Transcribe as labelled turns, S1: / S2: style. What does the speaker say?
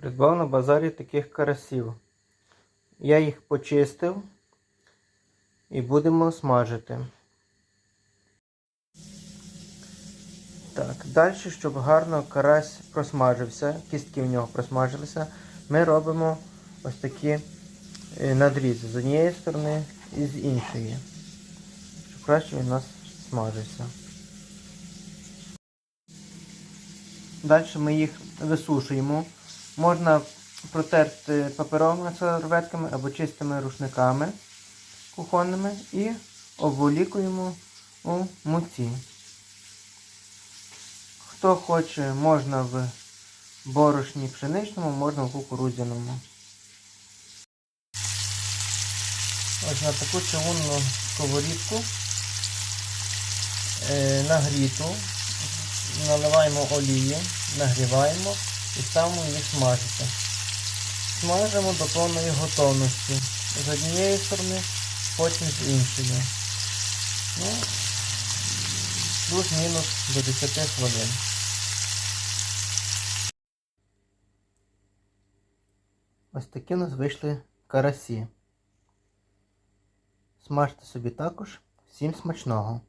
S1: Придбав на базарі таких карасів. Я їх почистив і будемо смажити. Так, далі, щоб гарно карась просмажився, кістки в нього просмажилися, ми робимо ось такі е, надрізи з однієї сторони і з іншої. Щоб краще він у нас смажився. Далі ми їх висушуємо. Можна протерти паперовими серветками або чистими рушниками кухонними і обволікуємо у муці. Хто хоче, можна в борошні пшеничному, можна в кукурудзяному. Ось на таку чавунну сковорідку е, нагріту наливаємо олії, нагріваємо і ставимо їх смажити. Смажимо до повної готовності. З однієї сторони, потім з іншої. Ну, плюс-мінус до 10 хвилин. Ось такі у нас вийшли карасі. Смажте собі також. Всім смачного!